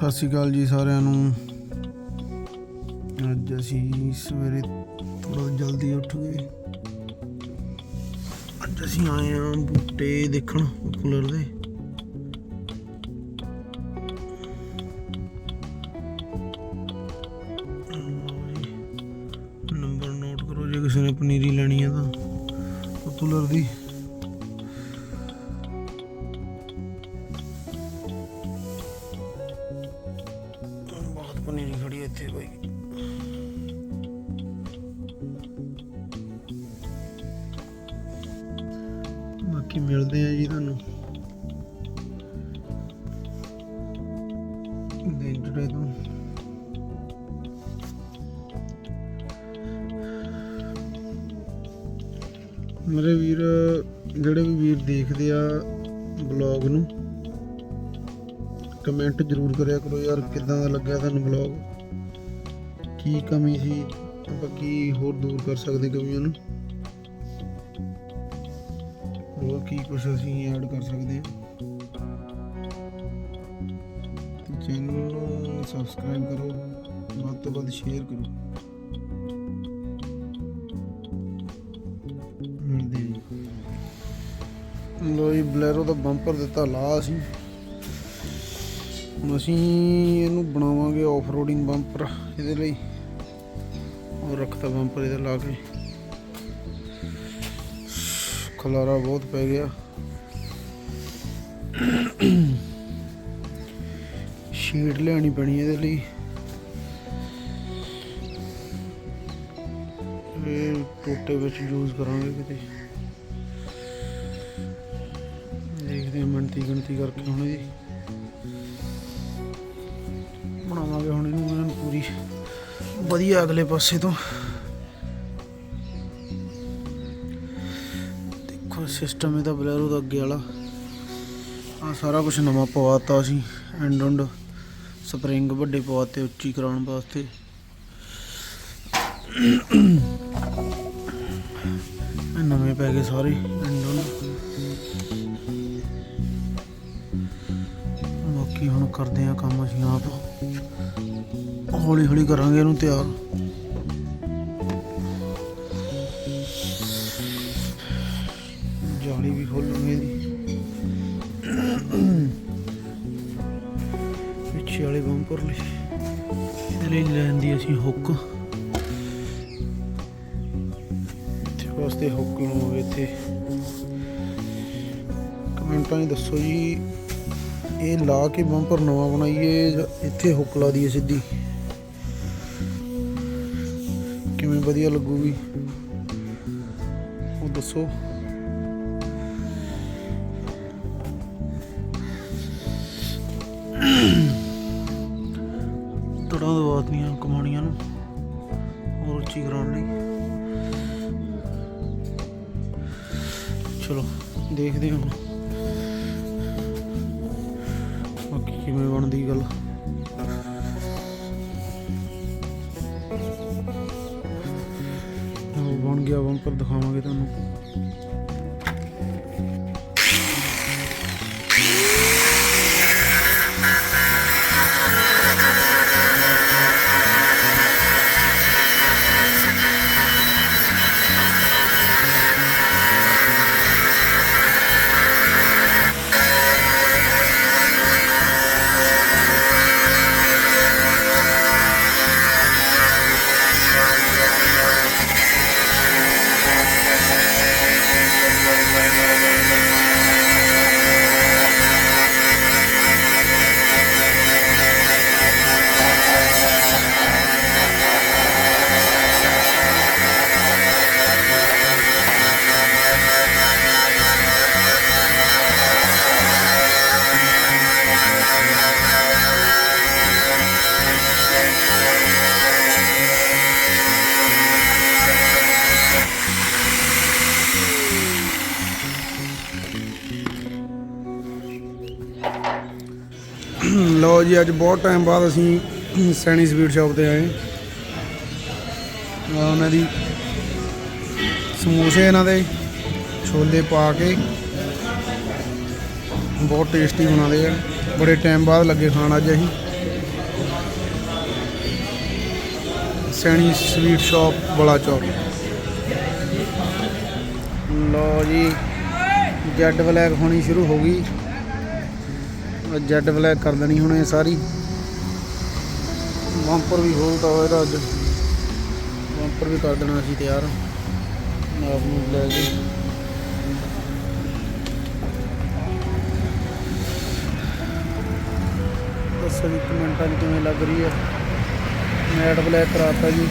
ਸਤਿ ਸ਼੍ਰੀ ਅਕਾਲ ਜੀ ਸਾਰਿਆਂ ਨੂੰ। ਅੱਜ ਅਸੀਂ ਸਵੇਰੇ ਥੋੜਾ ਜਲਦੀ ਉੱਠ ਗਏ। ਅੱਜ ਅਸੀਂ ਆਏ ਹਾਂ ਬੂਟੇ ਦੇਖਣ ਕੂਲਰ ਦੇ। ਨੰਬਰ ਨੋਟ ਕਰੋ ਜੇ ਕਿਸੇ ਨੇ ਪਨੀਰੀ ਲੈਣੀ ਹੈ ਤਾਂ ਕੂਲਰ ਦੀ। ਇੱਥੇ ਬਾਈ ਬਾਕੀ ਮਿਲਦੇ ਆ ਜੀ ਤੁਹਾਨੂੰ ਦਿਨ ਟੁਡੇ ਤੋਂ ਮੇਰੇ ਵੀਰ, ਜਿਹੜੇ ਵੀ ਵੀਰ ਦੇਖਦੇ ਆ ਬਲੌਗ ਨੂੰ ਕਮੈਂਟ ਜ਼ਰੂਰ ਕਰਿਆ ਕਰੋ ਯਾਰ, ਕਿੱਦਾਂ ਦਾ ਲੱਗਿਆ ਤੁਹਾਨੂੰ ਬਲੌਗ ਕੀ ਕਮੀ ਸੀ? ਆਪਾਂ ਕੀ ਹੋਰ ਦੂਰ ਕਰ ਸਕਦੇ ਕਮੀਆਂ ਨੂੰ? ਹੋਰ ਕੀ ਕੁਝ ਅਸੀਂ ਐਡ ਕਰ ਸਕਦੇ ਹਾਂ? ਚੈਨਲ ਨੂੰ ਸਬਸਕ੍ਰਾਈਬ ਕਰੋ, ਵੱਧ ਤੋਂ ਵੱਧ ਸ਼ੇਅਰ ਕਰੋ। ਮਿਲਦੇ ਜੀ ਲੋ ਦਾ ਬੰਪਰ ਦਿੱਤਾ ਲਾ ਅਸੀਂ। ਹੁਣ ਅਸੀਂ ਇਹਨੂੰ ਬਣਾਵਾਂਗੇ ਆਫ ਰੋਡਿੰਗ ਬੰਪਰ ਇਹਦੇ ਲਈ ਉਹ ਰੱਖਤਾ ਬੰਪਰ ਇਹਦਾ ਲਾ ਕੇ। ਖਲਾਰਾ ਬਹੁਤ ਪੈ ਗਿਆ। ਸ਼ੀਟ ਲਿਆਣੀ ਪੈਣੀ ਇਹਦੇ ਲਈ। ਇਹ ਟੋਟੇ ਵਿੱਚ ਯੂਜ਼ ਕਰਾਂਗੇ ਕਿਤੇ। ਦੇਖਦੇ ਹਾਂ ਮਿਣਤੀ ਗਿਣਤੀ ਕਰਕੇ ਹੁਣ ਇਹਦੀ ਬਣਾਵਾਂਗੇ ਹੁਣ ਇਹਨੂੰ ਐਨ ਪੂਰੀ। ਵਧੀਆ ਅਗਲੇ ਪਾਸੇ ਤੋਂ। ਦੇਖੋ ਸਿਸਟਮ ਇਹਦਾ ਬਲੈਰੋ ਦਾ ਅੱਗੇ ਵਾਲਾ। ਆ ਸਾਰਾ ਕੁਝ ਨਵਾਂ ਪਵਾਤਾ ਸੀ ਐਂਡ ਐਂਡ ਸਪਰਿੰਗ ਵੱਡੇ ਪਵਾਤੇ ਉੱਚੀ ਕਰਾਉਣ ਵਾਸਤੇ। ਨਵੇਂ ਪੈ ਗਏ ਸਾਰੇ। ਬਾਕੀ ਹੁਣ ਕਰਦੇ ਆ ਕੰਮ ਅਸੀਂ ਆਪ? ਹੌਲੀ ਹੌਲੀ ਕਰਾਂਗੇ ਇਹਨੂੰ ਤਿਆਰ। ਜਾਲੀ ਵੀ ਖੋਲੂਗੇ ਇਹਦੀ। ਪਿੱਛੇ ਵਾਲੇ ਬੰਪਰ ਲਈ ਇਹਦੇ ਲਈ ਲੈਂਦੀ ਅਸੀਂ ਹੁੱਕ। ਇੱਥੇ ਵਾਸਤੇ ਹੁੱਕ ਲਵਾਂਗੇ ਇੱਥੇ। ਕਮੈਂਟਾਂ 'ਚ ਦੱਸੋ ਜੀ। ਇਹ ਲਾ ਕੇ ਬੰਪਰ ਨਵਾਂ ਬਣਾਈਏ ਇੱਥੇ ਹੁੱਕ ਲਾ ਦਈਏ ਸਿੱਧੀ। ਕਿਵੇਂ ਵਧੀਆ ਲੱਗੂਗੀ? ਉਹ ਦੱਸੋ। ਤੜਾਂ ਦਵਾਤੀਆਂ ਕਮਾਣੀਆਂ ਨੂੰ। ਹੋਰ ਉੱਚੀ ਕਰਾਉਣ ਲਈ। ਚਲੋ, ਦੇਖਦੇ ਹਾਂ ਕਿਵੇਂ ਬਣਦੀ ਗੱਲ? ਉਹ ਬਣ ਗਿਆ ਬੰਪਰ ਦਿਖਾਵਾਂਗੇ ਤੁਹਾਨੂੰ। ਲਓ ਜੀ, ਅੱਜ ਬਹੁਤ ਟਾਈਮ ਬਾਅਦ ਅਸੀਂ ਸੈਣੀ ਸਵੀਟ ਸ਼ਾਪ ਤੇ ਆਏ। ਆ ਉਹਨਾਂ ਦੀ ਸਮੋਸੇ ਇਹਨਾਂ ਦੇ, ਛੋਲੇ ਪਾ ਕੇ। ਬਹੁਤ ਟੇਸਟੀ ਬਣਾਦੇ ਆ। ਬੜੇ ਟਾਈਮ ਬਾਅਦ ਲੱਗੇ ਖਾਣ ਅੱਜ ਅਸੀਂ। ਸੈਣੀ ਸਵੀਟ ਸ਼ਾਪ, ਬੜਾ ਚੌਕ। ਲਓ ਜੀ ਜੈਡ ਬਲੈਕ ਹੋਣੀ ਸ਼ੁਰੂ ਹੋ ਗਈ। ਜੈਡ ਬਲੈਕ ਕਰ ਦੇਣੀ ਹੁਣ ਇਹ ਸਾਰੀ। ਬੰਪਰ ਵੀ ਖੋਲਤਾ ਹੋਇਆ ਇਹਦਾ ਅੱਜ। ਬੰਪਰ ਵੀ ਕਰ ਦੇਣਾ ਸੀ ਤਿਆਰ। ਆਪ ਨੂੰ ਲੈ ਕੇ। ਦੱਸੋ ਜੀ ਕਮੈਂਟਾਂ 'ਚ ਕਿਵੇਂ ਲੱਗ ਰਹੀ ਹੈ ਮੈਟ ਬਲੈਕ ਕਰਾਤਾ ਜੀ।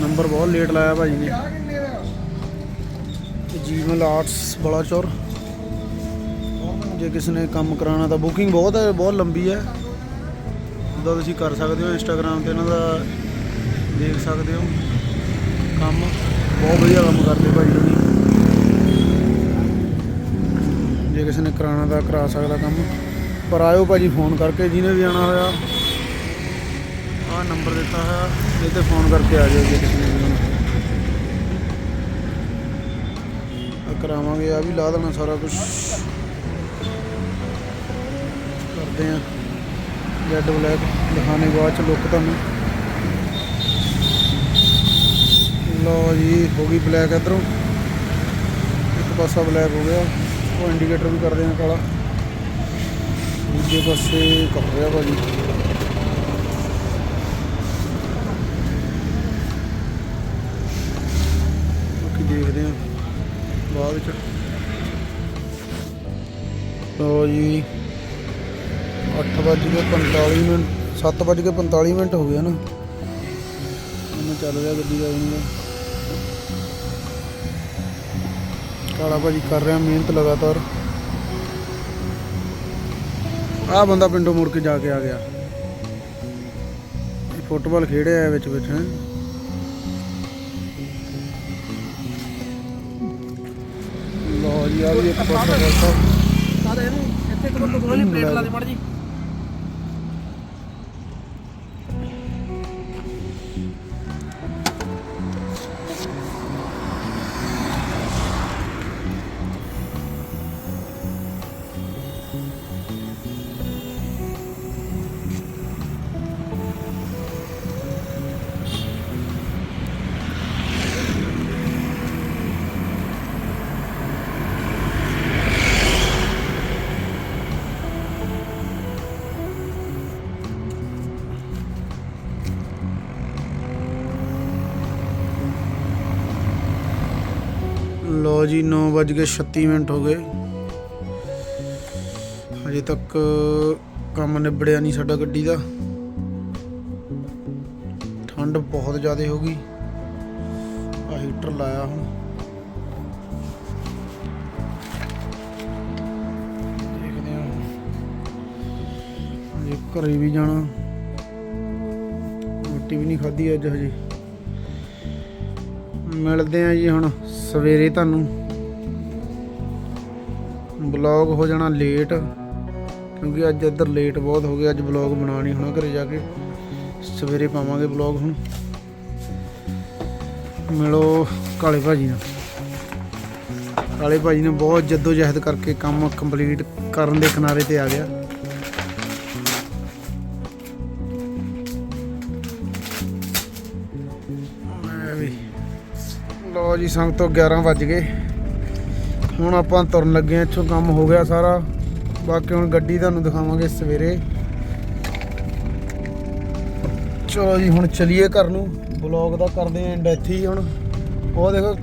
ਨੰਬਰ ਬਹੁਤ ਲੇਟ ਲਾਇਆ ਭਾਜੀ ਨੇ। ਜੀਵਨ ਆਰਟਸ ਬਲਾਚੌਰ ਜੇ ਕਿਸੇ ਨੇ ਕੰਮ ਕਰਾਉਣਾ ਤਾਂ ਬੁਕਿੰਗ ਬਹੁਤ ਹੈ, ਬਹੁਤ ਲੰਬੀ ਹੈ। ਉਹਦਾ ਤੁਸੀਂ ਕਰ ਸਕਦੇ ਹੋ ਇੰਸਟਾਗ੍ਰam ਤੇ ਇਹਨਾਂ ਦਾ ਦੇਖ ਸਕਦੇ ਹੋ। ਕੰਮ ਬਹੁਤ ਵਧੀਆ ਕੰਮ ਕਰਦੇ ਭਾਜੀ ਜੀ ਜੇ ਕਿਸੇ ਨੇ ਕਰਾਉਣਾ ਤਾਂ ਕਰਾ ਸਕਦਾ ਕੰਮ। ਪਰ ਆਇਓ ਭਾਜੀ ਫੋਨ ਕਰਕੇ, ਜਿਹਨੇ ਵੀ ਆਉਣਾ ਹੋਇਆ, ਆਹ ਨੰਬਰ ਦਿੱਤਾ ਹੋਇਆ ਇਹ ਤੇ ਫੋਨ ਕਰਕੇ ਆ ਜਾਓ ਜੇ ਕਿਸੇ ਨੇ ਕਰਾਵਾਂਗੇ, ਆ ਵੀ ਲਾ ਦੇਣਾ ਸਾਰਾ ਕੁਝ ਕਰਦੇ ਆ। ਰੈੱਡ ਬਲੈਕ ਦਿਖਾਣੇ ਬਾਅਦ ਚ ਲੁੱਕ ਤੁਹਾਨੂੰ। ਲਓ ਜੀ, ਹੋ ਗਈ ਬਲੈਕ ਇਧਰੋਂ। ਇੱਕ ਪਾਸਾ ਬਲੈਕ ਹੋ ਗਿਆ। ਉਹ ਇੰਡੀਕੇਟਰ ਵੀ ਕਰਦੇ ਆ ਕਾਲਾ। ਦੂਜੇ ਪਾਸੇ ਕਰ ਰਿਹਾ ਭਾਜੀ। 7:45 ਮਿੰਟ ਹੋ ਗਏ ਹਨ ਮੈਨੂੰ ਚੱਲ ਰਿਹਾ ਗੱਡੀ ਦਾ ਇਹਨਾਂ ਕਾਲਾ ਭਾਜੀ ਕਰ ਰਿਹਾ ਮਿਹਨਤ ਲਗਾਤਾਰ। ਆ ਬੰਦਾ ਪਿੰਡੋਂ ਮੁੜ ਕੇ ਜਾ ਕੇ ਆ ਗਿਆ। ਫੁੱਟਬਾਲ ਖੇਡਿਆ ਵਿੱਚ ਵਿੱਚ ਹੈ। ਲੋ ਜੀ ਆ ਵੀ ਇੱਕ ਪਾਸਾ ਕਰਤਾ ਸਾਰੇ ਇਹਨੂੰ ਇੱਥੇ ਕੋਲ ਕੋਲ ਪਲੇਟ ਲਾ ਦੇ ਮੜ ਜੀ। ਲੋ ਜੀ 9:36 ਮਿੰਟ ਹੋ ਗਏ। ਹਜੇ ਤੱਕ ਕੰਮ ਨਿਬੜਿਆ ਨਹੀਂ ਸਾਡਾ ਗੱਡੀ ਦਾ। ਠੰਡ ਬਹੁਤ ਜ਼ਿਆਦਾ ਹੋ ਗਈ। ਆ ਹੀਟਰ ਲਾਇਆ ਹੁਣ। ਦੇਖਦੇ ਹਾਂ ਹਜੇ ਘਰੇ ਵੀ ਜਾਣਾ। ਰੋਟੀ ਵੀ ਨਹੀਂ ਖਾਧੀ ਅੱਜ ਹਜੇ। ਮਿਲਦੇ ਆ ਜੀ ਹੁਣ ਸਵੇਰੇ ਤੁਹਾਨੂੰ। ਬਲੌਗ ਹੋ ਜਾਣਾ ਲੇਟ ਕਿਉਂਕਿ ਅੱਜ ਇੱਧਰ ਲੇਟ ਬਹੁਤ ਹੋ ਗਿਆ ਅੱਜ ਬਲੌਗ ਬਣਾ ਨਹੀਂ ਹੋਣਾ ਘਰੇ ਜਾ ਕੇ। ਸਵੇਰੇ ਪਾਵਾਂਗੇ ਬਲੌਗ ਹੁਣ। ਮਿਲੋ ਕਾਲੇ ਭਾਜੀ ਨਾਲ। ਕਾਲੇ ਭਾਜੀ ਨੇ ਬਹੁਤ ਜੱਦੋ ਜਹਿਦ ਕਰਕੇ ਕੰਮ ਕੰਪਲੀਟ ਕਰਨ ਦੇ ਕਿਨਾਰੇ ਤੇ ਆ ਗਿਆ। ਲੋ ਜੀ, ਸੰਗ ਤੋਂ 11 ਵੱਜ ਗਏ। ਹੁਣ ਆਪਾਂ ਤੁਰਨ ਲੱਗੇ ਆ ਇੱਥੋਂ ਕੰਮ ਹੋ ਗਿਆ ਸਾਰਾ। ਬਾਕੀ ਹੁਣ ਗੱਡੀ ਤੁਹਾਨੂੰ ਦਿਖਾਵਾਂਗੇ ਸਵੇਰੇ। ਚਲੋ ਜੀ, ਹੁਣ ਚਲੀਏ ਘਰ ਨੂੰ। ਬਲੌਗ ਦਾ ਕਰਦੇ ਆਂ ਐਂਡ ਇੱਥੇ ਹੀ ਹੁਣ। ਉਹ ਦੇਖੋ